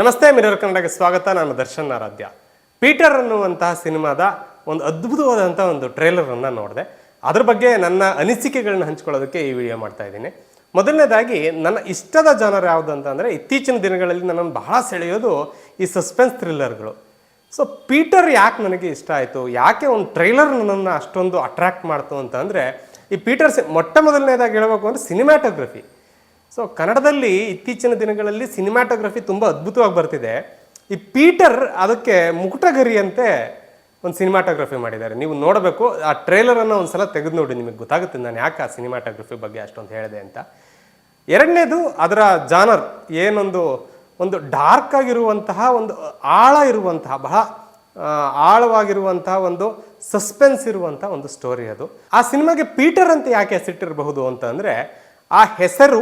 ನಮಸ್ತೆ, ಮಿರರ್ ಕನ್ನಡಕ್ಕೆ ಸ್ವಾಗತ. ನಾನು ದರ್ಶನ್ ಆರಾಧ್ಯ. ಪೀಟರ್ ಅನ್ನುವಂತಹ ಸಿನಿಮಾದ ಒಂದು ಅದ್ಭುತವಾದಂಥ ಒಂದು ಟ್ರೇಲರನ್ನು ನೋಡಿದೆ. ಅದ್ರ ಬಗ್ಗೆ ನನ್ನ ಅನಿಸಿಕೆಗಳನ್ನ ಹಂಚ್ಕೊಳ್ಳೋದಕ್ಕೆ ಈ ವಿಡಿಯೋ ಮಾಡ್ತಾ ಇದ್ದೀನಿ. ಮೊದಲನೇದಾಗಿ, ನನ್ನ ಇಷ್ಟದ ಜಾನರ್ ಯಾವುದು ಅಂತಂದರೆ, ಇತ್ತೀಚಿನ ದಿನಗಳಲ್ಲಿ ನನ್ನನ್ನು ಬಹಳ ಸೆಳೆಯೋದು ಈ ಸಸ್ಪೆನ್ಸ್ ಥ್ರಿಲ್ಲರ್ಗಳು. ಸೊ, ಪೀಟರ್ ಯಾಕೆ ನನಗೆ ಇಷ್ಟ ಆಯಿತು? ಯಾಕೆ ಒಂದು ಟ್ರೈಲರ್ ನನ್ನನ್ನು ಅಷ್ಟೊಂದು ಅಟ್ರಾಕ್ಟ್ ಮಾಡ್ತು ಅಂತಂದರೆ, ಈ ಪೀಟರ್ ಮೊಟ್ಟ ಮೊದಲನೇದಾಗಿ ಹೇಳಬೇಕು ಅಂದರೆ ಸಿನಿಮ್ಯಾಟೋಗ್ರಫಿ ಸೊ ಕನ್ನಡದಲ್ಲಿ ಇತ್ತೀಚಿನ ದಿನಗಳಲ್ಲಿ ಸಿನಿಮಾಟೋಗ್ರಫಿ ತುಂಬ ಅದ್ಭುತವಾಗಿ ಬರ್ತಿದೆ. ಈ ಪೀಟರ್ ಅದಕ್ಕೆ ಮುಕುಟಗರಿಯಂತೆ ಒಂದು ಸಿನಿಮಾಟೋಗ್ರಫಿ ಮಾಡಿದ್ದಾರೆ. ನೀವು ನೋಡಬೇಕು, ಆ ಟ್ರೇಲರನ್ನು ಒಂದು ಸಲ ತೆಗೆದು ನೋಡಿ, ನಿಮಗೆ ಗೊತ್ತಾಗುತ್ತೆ ನಾನು ಯಾಕೆ ಆ ಸಿನಿಮಾಟೋಗ್ರಫಿ ಬಗ್ಗೆ ಅಷ್ಟೊಂದು ಹೇಳಿದೆ ಅಂತ. ಎರಡನೇದು ಅದರ ಜಾನರ್, ಏನೊಂದು, ಒಂದು ಡಾರ್ಕ್ ಆಗಿರುವಂತಹ, ಒಂದು ಆಳ ಇರುವಂತಹ, ಬಹಳ ಆಳವಾಗಿರುವಂತಹ, ಒಂದು ಸಸ್ಪೆನ್ಸ್ ಇರುವಂಥ ಒಂದು ಸ್ಟೋರಿ ಅದು. ಆ ಸಿನಿಮಾಗೆ ಪೀಟರ್ ಅಂತ ಯಾಕೆ ಹೆಸರಿಟ್ಟಿರಬಹುದು ಅಂತ ಅಂದರೆ, ಆ ಹೆಸರು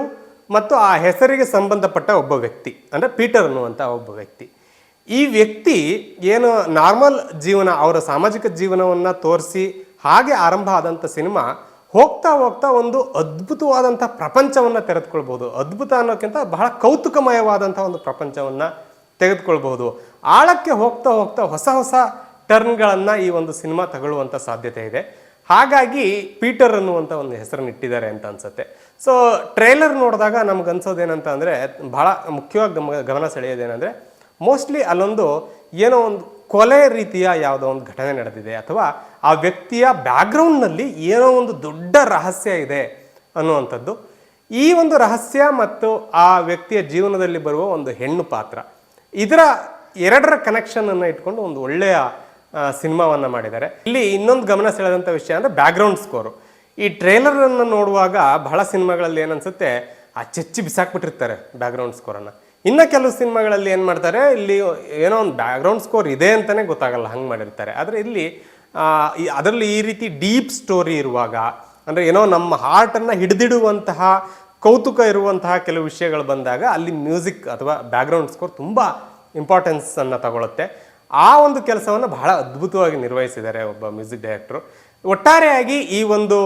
ಮತ್ತು ಆ ಹೆಸರಿಗೆ ಸಂಬಂಧಪಟ್ಟ ಒಬ್ಬ ವ್ಯಕ್ತಿ, ಅಂದರೆ ಪೀಟರ್ ಅನ್ನುವಂಥ ಒಬ್ಬ ವ್ಯಕ್ತಿ. ಈ ವ್ಯಕ್ತಿ ಏನು ನಾರ್ಮಲ್ ಜೀವನ, ಅವರ ಸಾಮಾಜಿಕ ಜೀವನವನ್ನು ತೋರಿಸಿ ಹಾಗೆ ಆರಂಭ ಆದಂಥ ಸಿನಿಮಾ ಹೋಗ್ತಾ ಹೋಗ್ತಾ ಒಂದು ಅದ್ಭುತವಾದಂಥ ಪ್ರಪಂಚವನ್ನು ತೆರೆದುಕೊಳ್ಬೋದು ಅದ್ಭುತ ಅನ್ನೋಕ್ಕಿಂತ ಬಹಳ ಕೌತುಕಮಯವಾದಂಥ ಒಂದು ಪ್ರಪಂಚವನ್ನು ತೆಗೆದುಕೊಳ್ಬೋದು ಆಳಕ್ಕೆ ಹೋಗ್ತಾ ಹೋಗ್ತಾ ಹೊಸ ಹೊಸ ಟರ್ನ್ಗಳನ್ನು ಈ ಒಂದು ಸಿನಿಮಾ ತಗೊಳ್ಳುವಂಥ ಸಾಧ್ಯತೆ ಇದೆ. ಹಾಗಾಗಿ ಪೀಟರ್ ಅನ್ನುವಂಥ ಒಂದು ಹೆಸರನ್ನು ಇಟ್ಟಿದ್ದಾರೆ ಅಂತ ಅನ್ಸುತ್ತೆ. ಸೊ ಟ್ರೇಲರ್ ನೋಡಿದಾಗ ನಮ್ಗೆ ಅನ್ಸೋದೇನಂತ ಅಂದರೆ ಭಾಳ ಮುಖ್ಯವಾಗಿ ಗಮ ಗಮನ ಸೆಳೆಯೋದೇನೆಂದರೆ ಮೋಸ್ಟ್ಲಿ ಅಲ್ಲೊಂದು ಏನೋ ಒಂದು ಕೊಲೆ ರೀತಿಯ ಯಾವುದೋ ಒಂದು ಘಟನೆ ನಡೆದಿದೆ ಅಥವಾ ಆ ವ್ಯಕ್ತಿಯ ಬ್ಯಾಕ್ಗ್ರೌಂಡ್ನಲ್ಲಿ ಏನೋ ಒಂದು ದೊಡ್ಡ ರಹಸ್ಯ ಇದೆ ಅನ್ನುವಂಥದ್ದು. ಈ ಒಂದು ರಹಸ್ಯ ಮತ್ತು ಆ ವ್ಯಕ್ತಿಯ ಜೀವನದಲ್ಲಿ ಬರುವ ಒಂದು ಹೆಣ್ಣು ಪಾತ್ರ. ಇದರ ಎರಡರ ಕನೆಕ್ಷನ್ ಅನ್ನು ಇಟ್ಕೊಂಡು ಒಂದು ಒಳ್ಳೆಯ ಸಿನಿಮಾವನ್ನು ಮಾಡಿದ್ದಾರೆ. ಇಲ್ಲಿ ಇನ್ನೊಂದು ಗಮನ ಸೆಳೆದಂಥ ವಿಷಯ ಅಂದರೆ ಬ್ಯಾಕ್ಗ್ರೌಂಡ್ ಸ್ಕೋರು ಈ ಟ್ರೇಲರನ್ನು ನೋಡುವಾಗ ಬಹಳ ಸಿನಿಮಾಗಳಲ್ಲಿ ಏನನ್ಸುತ್ತೆ ಆ ಚಚ್ಚಿ ಬಿಸಾಕ್ಬಿಟ್ಟಿರ್ತಾರೆ ಬ್ಯಾಕ್ಗ್ರೌಂಡ್ ಸ್ಕೋರನ್ನು ಇನ್ನು ಕೆಲವು ಸಿನಿಮಾಗಳಲ್ಲಿ ಏನು ಮಾಡ್ತಾರೆ? ಇಲ್ಲಿ ಏನೋ ಒಂದು ಬ್ಯಾಕ್ಗ್ರೌಂಡ್ ಸ್ಕೋರ್ ಇದೆ ಅಂತಲೇ ಗೊತ್ತಾಗಲ್ಲ ಹಂಗೆ ಮಾಡಿರ್ತಾರೆ. ಆದರೆ ಇಲ್ಲಿ ಅದರಲ್ಲಿ ಈ ರೀತಿ ಡೀಪ್ ಸ್ಟೋರಿ ಇರುವಾಗ, ಅಂದರೆ ಏನೋ ನಮ್ಮ ಹಾರ್ಟನ್ನು ಹಿಡಿದಿಡುವಂತಹ ಕೌತುಕ ಇರುವಂತಹ ಕೆಲವು ವಿಷಯಗಳು ಬಂದಾಗ ಅಲ್ಲಿ ಮ್ಯೂಸಿಕ್ ಅಥವಾ ಬ್ಯಾಕ್ಗ್ರೌಂಡ್ ಸ್ಕೋರ್ ತುಂಬ ಇಂಪಾರ್ಟೆನ್ಸ್ ಅನ್ನು ತಗೊಳುತ್ತೆ. ಆ ಒಂದು ಕೆಲಸವನ್ನು ಬಹಳ ಅದ್ಭುತವಾಗಿ ನಿರ್ವಹಿಸಿದ್ದಾರೆ ಒಬ್ಬ ಮ್ಯೂಸಿಕ್ ಡೈರೆಕ್ಟ್ರು. ಒಟ್ಟಾರೆಯಾಗಿ ಈ ಒಂದು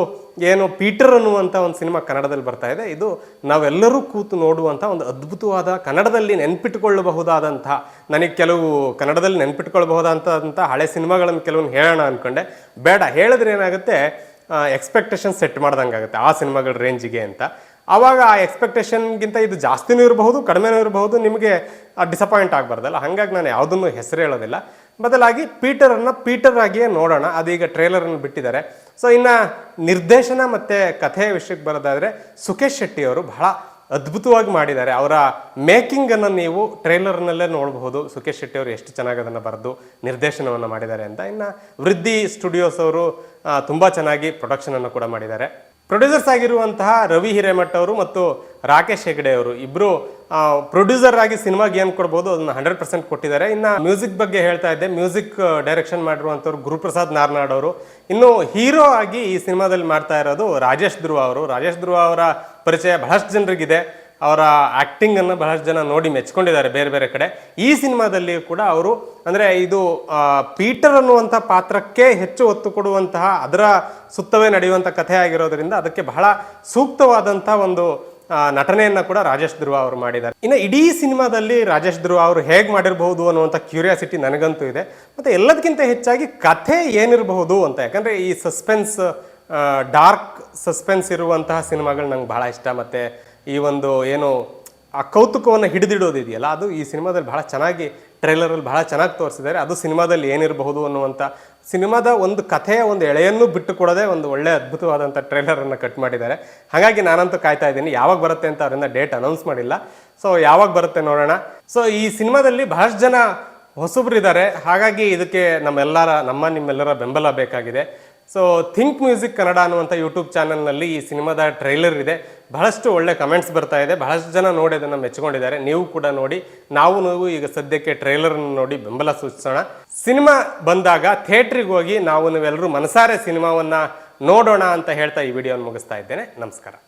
ಏನು ಪೀಟರ್ ಅನ್ನುವಂಥ ಒಂದು ಸಿನಿಮಾ ಕನ್ನಡದಲ್ಲಿ ಬರ್ತಾ ಇದೆ. ಇದು ನಾವೆಲ್ಲರೂ ಕೂತು ನೋಡುವಂಥ ಒಂದು ಅದ್ಭುತವಾದ ಕನ್ನಡದಲ್ಲಿ ನೆನ್ಪಿಟ್ಕೊಳ್ಳಬಹುದಾದಂಥ, ನನಗೆ ಕೆಲವು ಕನ್ನಡದಲ್ಲಿ ನೆನ್ಪಿಟ್ಕೊಳ್ಬಹುದಾದಂಥ ಹಳೆ ಸಿನಿಮಾಗಳನ್ನು ಕೆಲವೊಂದು ಹೇಳೋಣ ಅಂದ್ಕೊಂಡೆ ಬೇಡ, ಹೇಳಿದ್ರೆ ಏನಾಗುತ್ತೆ ಎಕ್ಸ್ಪೆಕ್ಟೇಷನ್ ಸೆಟ್ ಮಾಡ್ದಂಗೆ ಆಗುತ್ತೆ ಆ ಸಿನಿಮಾಗಳ ರೇಂಜಿಗೆ ಅಂತ. ಆವಾಗ ಆ ಎಕ್ಸ್ಪೆಕ್ಟೇಷನ್ಗಿಂತ ಇದು ಜಾಸ್ತಿನೂ ಇರಬಹುದು, ಕಡಿಮೆನೂ ಇರಬಹುದು, ನಿಮಗೆ ಡಿಸಪಾಯಿಂಟ್ ಆಗಬಾರ್ದಲ್ಲ. ಹಾಗಾಗಿ ನಾನು ಯಾವುದನ್ನು ಹೆಸರು ಹೇಳೋದಿಲ್ಲ. ಬದಲಾಗಿ ಪೀಟರನ್ನು ಪೀಟರ್ ಆಗಿಯೇ ನೋಡೋಣ. ಅದೀಗ ಟ್ರೇಲರನ್ನು ಬಿಟ್ಟಿದ್ದಾರೆ. ಸೊ ಇನ್ನು ನಿರ್ದೇಶನ ಮತ್ತು ಕಥೆಯ ವಿಷಯಕ್ಕೆ ಬರೋದಾದರೆ ಸುಖೇಶ್ ಶೆಟ್ಟಿ ಅವರು ಬಹಳ ಅದ್ಭುತವಾಗಿ ಮಾಡಿದ್ದಾರೆ. ಅವರ ಮೇಕಿಂಗನ್ನು ನೀವು ಟ್ರೇಲರ್ನಲ್ಲೇ ನೋಡಬಹುದು. ಸುಖೇಶ್ ಶೆಟ್ಟಿ ಅವರು ಎಷ್ಟು ಚೆನ್ನಾಗಿ ಅದನ್ನು ಬರೆದು ನಿರ್ದೇಶನವನ್ನು ಮಾಡಿದ್ದಾರೆ ಅಂತ. ಇನ್ನು ವೃದ್ಧಿ ಸ್ಟುಡಿಯೋಸ್ ಅವರು ತುಂಬ ಚೆನ್ನಾಗಿ ಪ್ರೊಡಕ್ಷನನ್ನು ಕೂಡ ಮಾಡಿದ್ದಾರೆ. ಪ್ರೊಡ್ಯೂಸರ್ಸ್ ಆಗಿರುವಂತಹ ರವಿ ಹಿರೇಮಠ್ ಅವರು ಮತ್ತು ರಾಕೇಶ್ ಹೆಗಡೆ ಅವರು ಇಬ್ಬರು ಪ್ರೊಡ್ಯೂಸರ್ ಆಗಿ ಸಿನಿಮಾಗೆ ಏನು ಕೊಡ್ಬೋದು ಅದನ್ನ ಹಂಡ್ರೆಡ್ ಪರ್ಸೆಂಟ್ ಕೊಟ್ಟಿದ್ದಾರೆ. ಇನ್ನು ಮ್ಯೂಸಿಕ್ ಬಗ್ಗೆ ಹೇಳ್ತಾ ಇದ್ದೆ. ಮ್ಯೂಸಿಕ್ ಡೈರೆಕ್ಷನ್ ಮಾಡಿರುವಂಥವ್ರು ಗುರುಪ್ರಸಾದ್ ನಾರ್ನಾಡ್ ಅವರು. ಇನ್ನು ಹೀರೋ ಆಗಿ ಈ ಸಿನಿಮಾದಲ್ಲಿ ಮಾಡ್ತಾ ಇರೋದು ರಾಜೇಶ್ ಧ್ರುವ ಅವರು. ರಾಜೇಶ್ ಧ್ರುವ ಅವರ ಪರಿಚಯ ಬಹಳಷ್ಟು ಜನರಿಗಿದೆ. ಅವರ ಆ್ಯಕ್ಟಿಂಗನ್ನು ಬಹಳಷ್ಟು ಜನ ನೋಡಿ ಮೆಚ್ಕೊಂಡಿದ್ದಾರೆ ಬೇರೆ ಬೇರೆ ಕಡೆ. ಈ ಸಿನಿಮಾದಲ್ಲಿ ಕೂಡ ಅವರು ಅಂದರೆ ಇದು ಪೀಟರ್ ಅನ್ನುವಂಥ ಪಾತ್ರಕ್ಕೆ ಹೆಚ್ಚು ಒತ್ತು ಕೊಡುವಂತಹ, ಅದರ ಸುತ್ತವೇ ನಡೆಯುವಂಥ ಕಥೆ ಆಗಿರೋದ್ರಿಂದ ಅದಕ್ಕೆ ಬಹಳ ಸೂಕ್ತವಾದಂಥ ಒಂದು ನಟನೆಯನ್ನು ಕೂಡ ರಾಜೇಶ್ ಧ್ರುವ ಅವರು ಮಾಡಿದ್ದಾರೆ. ಇನ್ನು ಇಡೀ ಸಿನಿಮಾದಲ್ಲಿ ರಾಜೇಶ್ ಧ್ರುವ ಅವರು ಹೇಗೆ ಮಾಡಿರಬಹುದು ಅನ್ನುವಂಥ ಕ್ಯೂರಿಯಾಸಿಟಿ ನನಗಂತೂ ಇದೆ. ಮತ್ತು ಎಲ್ಲದಕ್ಕಿಂತ ಹೆಚ್ಚಾಗಿ ಕಥೆ ಏನಿರಬಹುದು ಅಂತ, ಯಾಕಂದರೆ ಈ ಸಸ್ಪೆನ್ಸ್ ಡಾರ್ಕ್ ಸಸ್ಪೆನ್ಸ್ ಇರುವಂತಹ ಸಿನಿಮಾಗಳು ನಂಗೆ ಬಹಳ ಇಷ್ಟ. ಮತ್ತು ಈ ಒಂದು ಏನು, ಆ ಕೌತುಕವನ್ನು ಹಿಡಿದಿಡೋದಿದೆಯಲ್ಲ ಅದು ಈ ಸಿನಿಮಾದಲ್ಲಿ ಬಹಳ ಚೆನ್ನಾಗಿ ಟ್ರೈಲರಲ್ಲಿ ಬಹಳ ಚೆನ್ನಾಗಿ ತೋರಿಸಿದ್ದಾರೆ. ಅದು ಸಿನಿಮಾದಲ್ಲಿ ಏನಿರಬಹುದು ಅನ್ನುವಂಥ ಸಿನಿಮಾದ ಒಂದು ಕಥೆಯ ಒಂದು ಎಳೆಯನ್ನು ಬಿಟ್ಟು ಕೊಡದೆ ಒಂದು ಒಳ್ಳೆ ಅದ್ಭುತವಾದಂಥ ಟ್ರೈಲರನ್ನು ಕಟ್ ಮಾಡಿದ್ದಾರೆ. ಹಾಗಾಗಿ ನಾನಂತೂ ಕಾಯ್ತಾ ಇದ್ದೀನಿ. ಯಾವಾಗ ಬರುತ್ತೆ ಅಂತ ಅವರಿಂದ ಡೇಟ್ ಅನೌನ್ಸ್ ಮಾಡಿಲ್ಲ. ಸೊ, ಯಾವಾಗ ಬರುತ್ತೆ ನೋಡೋಣ. ಸೊ, ಈ ಸಿನಿಮಾದಲ್ಲಿ ಬಹಳಷ್ಟು ಜನ ಹೊಸಬ್ರಿದ್ದಾರೆ. ಹಾಗಾಗಿ ಇದಕ್ಕೆ ನಮ್ಮೆಲ್ಲರ, ನಮ್ಮ ನಿಮ್ಮೆಲ್ಲರ ಬೆಂಬಲ ಬೇಕಾಗಿದೆ. ಸೊ ಥಿಂಕ್ ಮ್ಯೂಸಿಕ್ ಕನ್ನಡ ಅನ್ನುವಂಥ ಯೂಟ್ಯೂಬ್ ಚಾನಲ್ನಲ್ಲಿ ಈ ಸಿನಿಮಾದ ಟ್ರೈಲರ್ ಇದೆ. ಬಹಳಷ್ಟು ಒಳ್ಳೆ ಕಮೆಂಟ್ಸ್ ಬರ್ತಾ ಇದೆ. ಬಹಳಷ್ಟು ಜನ ನೋಡಿ ಅದನ್ನು ಮೆಚ್ಕೊಂಡಿದ್ದಾರೆ ನೀವು ಕೂಡ ನೋಡಿ. ನಾವು ನೀವು ಈಗ ಸದ್ಯಕ್ಕೆ ಟ್ರೈಲರ್ ನೋಡಿ ಬೆಂಬಲ ಸೂಚಿಸೋಣ. ಸಿನಿಮಾ ಬಂದಾಗ ಥಿಯೇಟ್ರಿಗೆ ಹೋಗಿ ನಾವು ನೀವೆಲ್ಲರೂ ಮನಸಾರೆ ಸಿನಿಮಾವನ್ನು ನೋಡೋಣ ಅಂತ ಹೇಳ್ತಾ ಈ ವಿಡಿಯೋನ ಮುಗಿಸ್ತಾ ಇದ್ದೇನೆ. ನಮಸ್ಕಾರ.